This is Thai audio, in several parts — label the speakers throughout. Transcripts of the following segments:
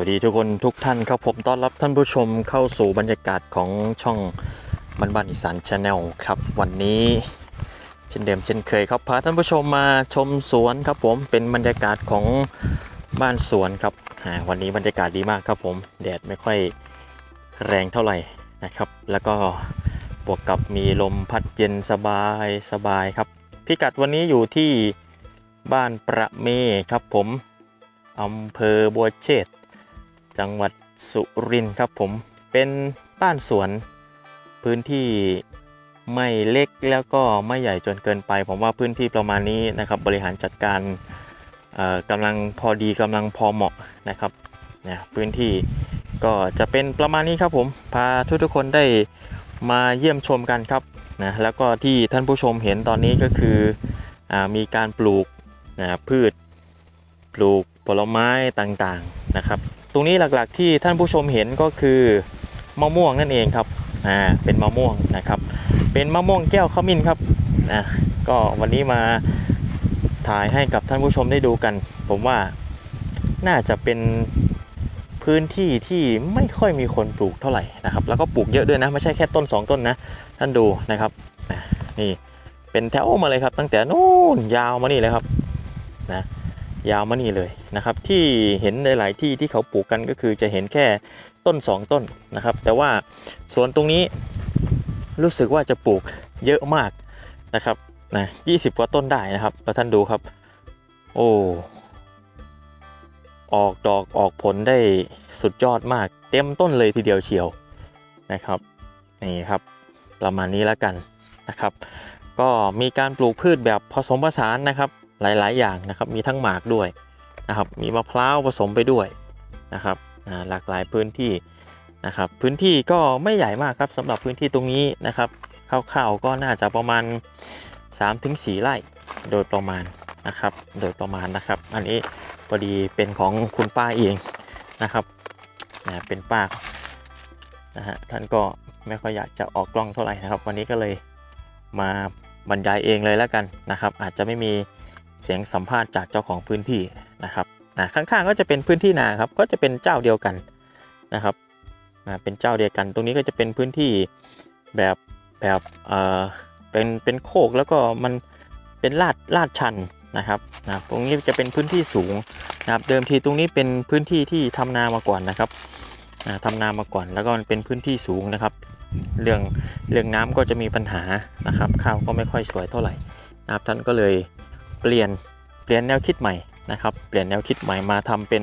Speaker 1: สวัสดีทุกคนทุกท่านครับผมต้อนรับท่านผู้ชมเข้าสู่บรรยากาศของช่องบ้านบ้านอีสานชาแนลครับวันนี้เช่นเดิมเช่นเคยครับพาท่านผู้ชมมาชมสวนครับผมเป็นบรรยากาศของบ้านสวนครับวันนี้บรรยากาศดีมากครับผมแดดไม่ค่อยแรงเท่าไหร่นะครับ แล้วก็บวกกับมีลมพัดเย็นสบายสบายครับ พิกัดวันนี้อยู่ที่บ้านประเมครับผมอำเภอบัวเชษ จังหวัดสุรินทร์ครับผมเป็นบ้านสวนพื้นที่ไม่เล็กแล้วก็ไม่ใหญ่จนเกินไป ผมว่าพื้นที่ประมาณนี้นะครับบริหารจัดการกำลังพอดีกำลังพอเหมาะนะครับเนี่ยพื้นที่ก็จะเป็นประมาณนี้ครับผมพาทุกทุกๆคนได้มาเยี่ยมชมกันครับนะแล้วก็ที่ท่านผู้ชมเห็นตอนนี้ก็คืออมีการปลูกนะพืช ปลูกผลไม้ต่างๆนะครับ ตรงนี้หลักๆที่ท่านผู้ชมเห็นก็คือมะม่วงนั่นเองครับอ่าเป็นมะม่วงนะครับ เป็นมะม่วงแก้วขมิ้นครับอ่าก็วันนี้มาถ่ายให้กับท่านผู้ชมได้ดูกัน ผมว่าน่าจะเป็นพื้นที่ที่ไม่ค่อยมีคนปลูกเท่าไหร่นะครับ แล้วก็ปลูกเยอะด้วยนะไม่ใช่แค่ต้น 2 ต้นนะ ท่านดูนะครับนี่เป็นแถวมาเลยครับ ตั้งแต่นู้นยาวมานี่เลยครับนะ ยาวมานี่เลยนะครับ ที่เห็นในหลายที่ที่เขาปลูกกันก็คือจะเห็นแค่ต้น 2 ต้นนะครับ แต่ว่าสวนตรงนี้รู้สึกว่าจะปลูกเยอะมากนะครับนะ20กว่าต้นได้นะครับแล้วท่านดูครับ โอ้ออกดอกออกผลได้สุดยอดมาก เต็มต้นเลยทีเดียวเชียวนะครับนี่ครับประมาณนี้แล้วกันนะครับ ก็มีการปลูกพืชแบบผสมผสานนะครับ หลาย ๆ อย่างนะครับ มีทั้งหมากด้วยนะครับ มีมะพร้าวผสมไปด้วยนะครับหลากหลายพื้นที่นะครับ พื้นที่ก็ไม่ใหญ่มากครับสำหรับพื้นที่ตรงนี้นะครับคร่าวๆก็น่าจะประมาณ 3-4 ไร่โดยประมาณนะครับ โดยประมาณนะครับ อันนี้พอดีเป็นของคุณป้าเองนะครับนะเป็นป้านะฮะท่านก็ไม่ค่อยอยากจะออกกล้องเท่าไหร่นะครับ วันนี้ก็เลยมาบรรยายเองเลยแล้วกันนะครับ อาจจะไม่มี เสียงสัมภาษณ์จากเจ้าของพื้นที่นะครับนะข้างๆก็จะเป็นพื้นที่นาครับก็จะเป็นเจ้าเดียวกันนะครับนะเป็นเจ้าเดียวกัน ตรงนี้ก็จะเป็นพื้นที่แบบแบบเออเป็นเป็นโคกแล้วก็มันเป็นลาดลาดชันนะครับนะตรงนี้จะเป็นพื้นที่สูงนะครับเดิมทีตรงนี้เป็นพื้นที่ที่ทำนามาก่อนนะครับนะทำนามาก่อนแล้วก็มันเป็นพื้นที่สูงนะครับ เรื่องเรื่องน้ำก็จะมีปัญหานะครับข้าวก็ไม่ค่อยสวยเท่าไหร่นะครับท่านก็เลย เปลี่ยนเปลี่ยนแนวคิดใหม่นะครับ เปลี่ยนแนวคิดใหม่มาทำเป็น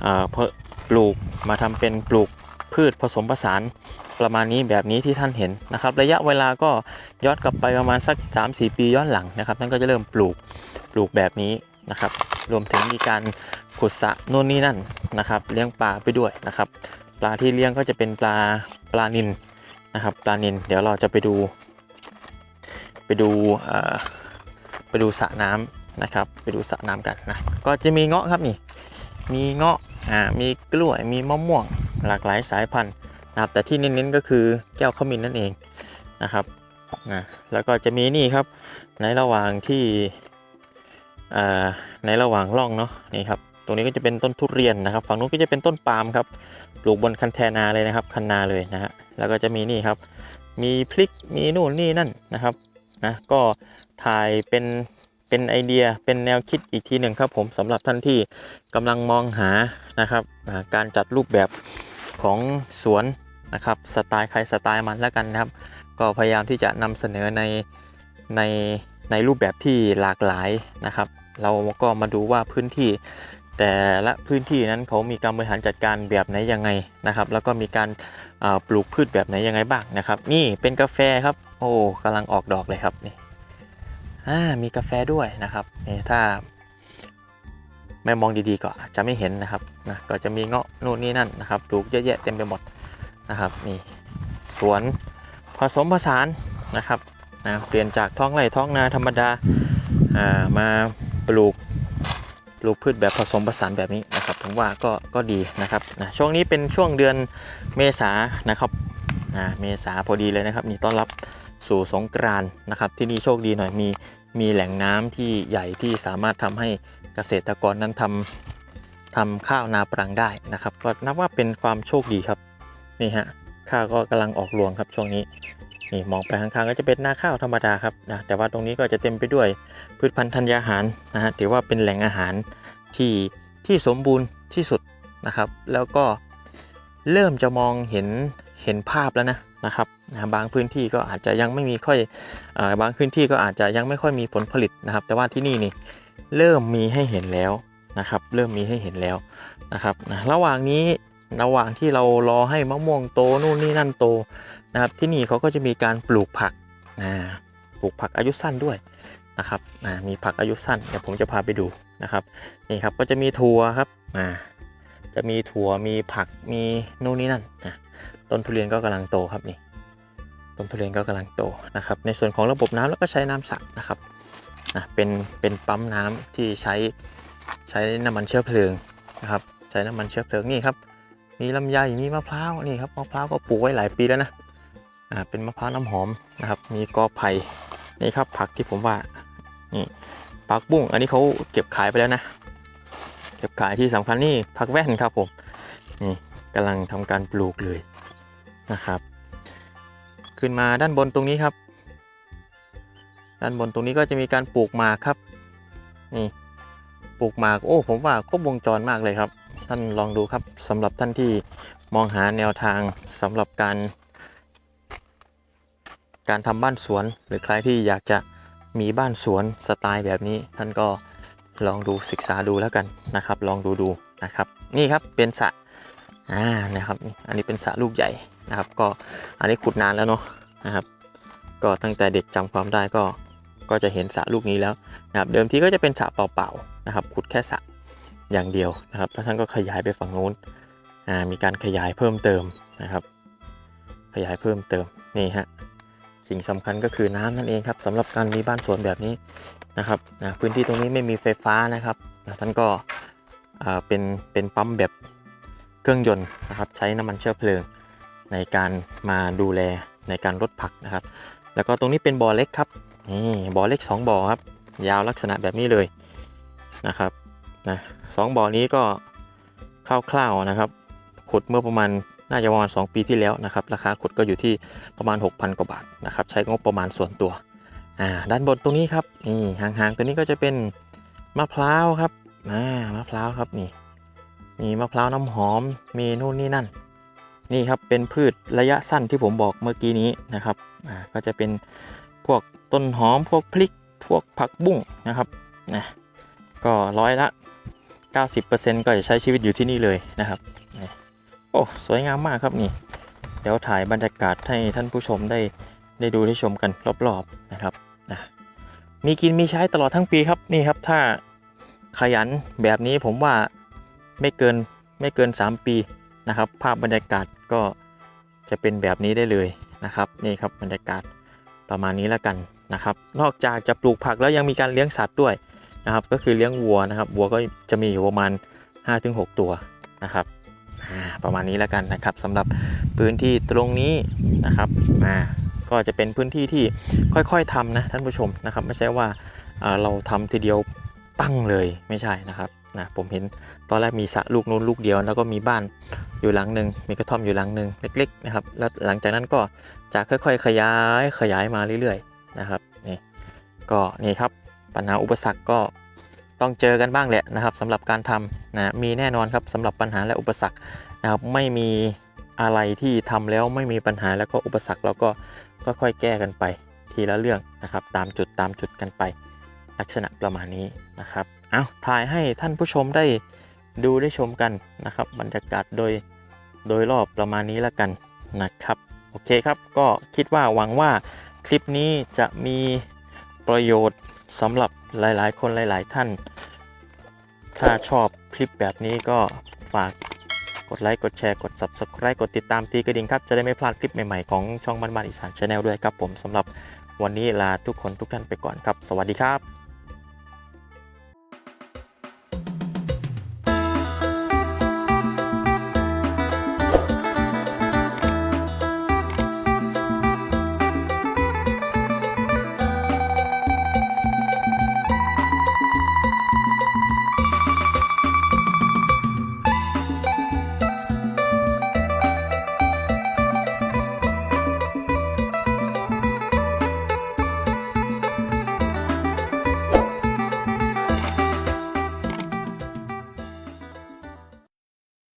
Speaker 1: เอ่อเพาะปลูกมาทำเป็นปลูกพืชผสมผสานประมาณนี้แบบนี้ที่ท่านเห็นนะครับ ระยะเวลาก็ย้อนกลับไปประมาณสัก 3-4 ปีย้อนหลังนะครับท่านก็จะเริ่มปลูกปลูกแบบนี้นะครับ รวมถึงมีการขุดสระโน่นนี่นั่นนะครับ เลี้ยงปลาไปด้วยนะครับ ปลาที่เลี้ยงก็จะเป็นปลาปลานิลนะครับ ปลานิลเดี๋ยวเราจะไปดู ไปดูเอ่อ ไปดูสระน้ำนะครับ ไปดูสระน้ำกันนะ ก็จะมีเงาะครับนี่ มีเงาะ อ่า มีกล้วย มีมะม่วง หลากหลายสายพันธุ์นะครับ แต่ที่เน้นๆก็คือแก้วขมิ้นนั่นเองนะครับนะแล้วก็จะมีนี่ครับ ในระหว่างที่อ่าในระหว่างร่องเนาะนี่ครับตรงนี้ก็จะเป็นต้นทุเรียนนะครับ ฝั่งนู้นก็จะเป็นต้นปาล์มครับปลูกบนคันแทนาเลยนะครับ คันนาเลยนะฮะแล้วก็จะมีนี่ครับ มีพริกมีนู่นนี่นั่นนะครับ นะก็ถ่ายเป็นเป็นไอเดียเป็นแนวคิดอีกทีหนึ่งครับผมสำหรับท่านที่กำลังมองหานะครับการจัดรูปแบบของสวนนะครับสไตล์ใครสไตล์มันแล้วกันนะครับ ก็พยายามที่จะนำเสนอในในในรูปแบบที่หลากหลายนะครับ เราก็มาดูว่าพื้นที่แต่ละพื้นที่นั้นเขามีการบริหารจัดการแบบไหนยังไงนะครับ แล้วก็มีการาปลูกพืชแบบไหนยังไงบ้างนะครับ นี่เป็นกาแฟครับ โอ้กำลังออกดอกเลยครับนี่อ่ามีกาแฟด้วยนะครับนี่ถ้าไม่มองดีๆก็อาจจะไม่เห็นนะครับนะก็จะมีเงาะนู่นนี่นั่นนะครับปลูกเยอะแยะเต็มไปหมดนะครับนี่สวนผสมผสานนะครับนะเปลี่ยนจากท้องไร่ท้องนาธรรมดาอ่ามาปลูกปลูกพืชแบบผสมผสานแบบนี้นะครับผมว่าก็ก็ดีนะครับนะช่วงนี้เป็นช่วงเดือนเมษานะครับนะเมษาพอดีเลยนะครับนี่ต้อนรับ สู่สงกรานนะครับ ที่นี่โชคดีหน่อยมีมีแหล่งน้ำที่ใหญ่ที่สามารถทำให้เกษตรกรนั้นทำทำข้าวนาปรังได้นะครับ ก็นับว่าเป็นความโชคดีครับนี่ฮะข้าวก็กำลังออกรวงครับช่วงนี้นี่มองไปข้างๆก็จะเป็นนาข้าวธรรมดาครับนะแต่ว่าตรงนี้ก็จะเต็มไปด้วยพืชพันธุ์ธัญญาหารนะฮะถือว่าเป็นแหล่งอาหารที่ที่สมบูรณ์ที่สุดนะครับ แล้วก็เริ่มจะมองเห็น เห็นภาพแล้วนะนะครับนะบางพื้นที่ก็อาจจะยังไม่มีค่อยอบางพื้นที่ก็อาจจะยังไม่ค่อยมีผลผลิตนะครับ แต่ว่าที่นี่นี่เริ่มมีให้เห็นแล้วนะครับ เริ่มมีให้เห็นแล้วนะครับนะระหว่างนี้ระหว่างที่เรารอให้มะม่วงโตนู่นนี่นั่นโตนะครับ ที่นี่เขาก็จะมีการปลูกผักอ่าปลูกผักอายุสั้นด้วยนะครับอ่ามีผักอายุสั้นเดี๋ยวผมจะพาไปดูนะครับนี่ครับก็จะมีถั่วครับอ่าจะมีถั่วมีผักมีนู่นนี่นั่นนะ ต้นทุเรียนก็กำลังโตครับนี่ต้นทุเรียนก็กำลังโตนะครับ ในส่วนของระบบน้ำแล้วก็ใช้น้ำสระนะครับนะเป็นเป็นปั๊มน้ำที่ใช้ใช้น้ำมันเชื้อเพลิงนะครับใช้น้ำมันเชื้อเพลิงนี่ครับมีลำไยมีมะพร้าวนี่ครับมะพร้าวก็ปลูกไว้หลายปีแล้วนะอ่าเป็นมะพร้าวน้ำหอมนะครับ มีกอไผ่นี่ครับผักที่ผมว่านี่ผักบุ้งอันนี้เขาเก็บขายไปแล้วนะ เก็บขายที่สำคัญนี่ผักแว่นครับผมนี่กำลังทำการปลูกเลย นะครับ ขึ้นมาด้านบนตรงนี้ครับ ด้านบนตรงนี้ก็จะมีการปลูกหมากครับ นี่ปลูกหมากโอ้ผมว่าครบวงจรมากเลยครับ ท่านลองดูครับสำหรับท่านที่มองหาแนวทางสำหรับการ การทำบ้านสวน หรือใครที่อยากจะมีบ้านสวนสไตล์แบบนี้ ท่านก็ลองดูศึกษาดูแล้วกันนะครับ ลองดูดูนะครับ นี่ครับเป็นสระ อ่านะครับ อันนี้เป็นสระลูกใหญ่นะครับ ก็อันนี้ขุดนานแล้วเนาะนะครับ ก็ตั้งแต่เด็กจำความได้ก็ก็จะเห็นสระลูกนี้แล้วนะครับ เดิมทีก็จะเป็นสระเปล่าๆนะครับ ขุดแค่สระอย่างเดียวนะครับแล้วท่านก็ขยายไปฝั่งนู้นอ่ามีการขยายเพิ่มเติมนะครับ ขยายเพิ่มเติมนี่ฮะสิ่งสำคัญก็คือน้ำนั่นเองครับสำหรับการมีบ้านสวนแบบนี้นะครับนะพื้นที่ตรงนี้ไม่มีไฟฟ้านะครับนะท่านก็อ่าเป็นเป็นปั๊มแบบ เครื่องยนต์นะครับใช้น้ำมันเชื้อเพลิง ในการมาดูแลในการลดผักนะครับ แล้วก็ตรงนี้เป็นบ่อเล็กครับนี่บ่อเล็ก 2บ่อครับ ยาวลักษณะแบบนี้เลยนะครับนะสองบ่อนี้ก็คร่าวๆนะครับ ขุดเมื่อประมาณน่าจะประมาณ 2 ปีที่แล้วนะครับราคาขุดก็อยู่ที่ประมาณ 6,000 กว่าบาทนะครับใช้งบประมาณส่วนตัวอ่าด้านบนตรงนี้ครับนี่ห่างๆตัวนี้ก็จะเป็นมะพร้าวครับอ่ามะพร้าวครับนี่ มีมะพร้าวน้ำหอม มีนู่นนี่นั่น นี่ครับเป็นพืชระยะสั้นที่ผมบอกเมื่อกี้นี้นะครับอ่าก็จะเป็นพวกต้นหอมพวกพริกพวกผักบุ้งนะครับนะก็ร้อยละ 90%ก็จะใช้ชีวิตอยู่ที่นี่เลยนะครับโอ้สวยงามมากครับนี่ เดี๋ยวถ่ายบรรยากาศให้ท่านผู้ชมได้ได้ดูได้ชมกันรอบๆนะครับนะมีกินมีใช้ตลอดทั้งปีครับนี่ครับถ้าขยันแบบนี้ผมว่า ไม่เกินไม่เกิน 3 ปีนะครับ ภาพบรรยากาศก็จะเป็นแบบนี้ได้เลยนะครับนี่ครับบรรยากาศประมาณนี้แล้วกันนะครับ นอกจากจะปลูกผักแล้วยังมีการเลี้ยงสัตว์ด้วยนะครับ ก็คือเลี้ยงวัวนะครับวัวก็จะมีอยู่ประมาณ 5-6 ตัวนะครับประมาณนี้แล้วกันนะครับสำหรับพื้นที่ตรงนี้นะครับอ่าก็จะเป็นพื้นที่ที่ค่อยๆทำนะท่านผู้ชมนะครับ ไม่ใช่ว่าอ่าเราทำทีเดียวปั้งเลยไม่ใช่นะครับ นะผมเห็นตอนแรกมีสระลูกนู้นลูกเดียว แล้วก็มีบ้านอยู่หลังหนึ่งมีกระท่อมอยู่หลังหนึ่งเล็กๆนะครับแล้วหลังจากนั้นก็จะค่อยๆ ขยายขยายมาเรื่อยๆนะครับนี่ก็นี่ครับปัญหาอุปสรรคก็ต้องเจอกันบ้างแหละนะครับสำหรับการทำนะมีแน่นอนครับสำหรับปัญหาและอุปสรรคนะครับไม่มีอะไรที่ทำแล้วไม่มีปัญหาแล้วก็อุปสรรคเราก็ค่อยๆแก้กันไปทีละเรื่องนะครับ ตามจุดตามจุดกันไปลักษณะประมาณนี้นะครับ เอาถ่ายให้ท่านผู้ชมได้ดูได้ชมกันนะครับ บรรยากาศโดยโดยรอบประมาณนี้แล้วกันนะครับ โอเคครับก็คิดว่าหวังว่าคลิปนี้จะมีประโยชน์สำหรับหลายๆ คนหลาย ๆ ท่าน ถ้าชอบคลิปแบบนี้ก็ฝากกดไลค์กดแชร์กด subscribe กดติดตามตีกระดิ่งครับ จะได้ไม่พลาดคลิปใหม่ ๆ ของช่องบ้านบ้านอีสานชาแนลด้วยครับผมสำหรับวันนี้ลาทุกคนทุกท่านไปก่อนครับ สวัสดีครับ